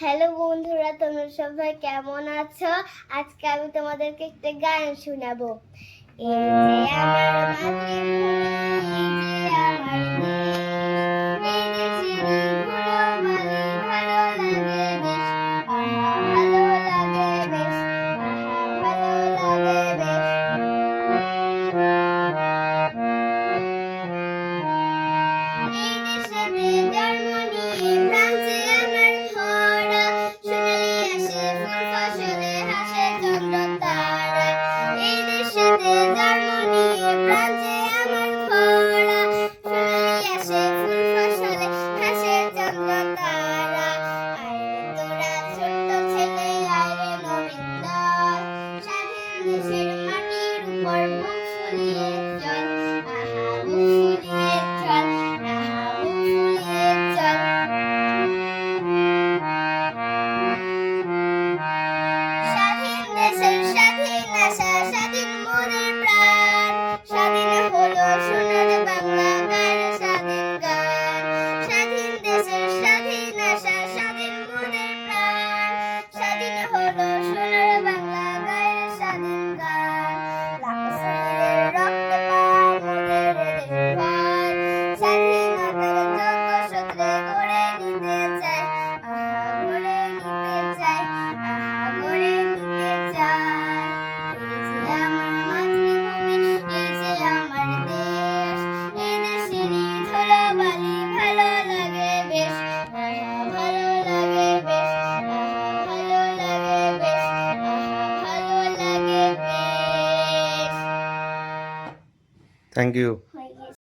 Hello বন্ধুরা, তোমরা সবাই কেমন আছো? আজকে আমি তোমাদেরকে একটা গান শোনাবো। এই যে আমার মাতৃভূমি। দেশের মাটির উপর মুখ ফুলিয়ে জল আহা মুখ ফুলিয়ে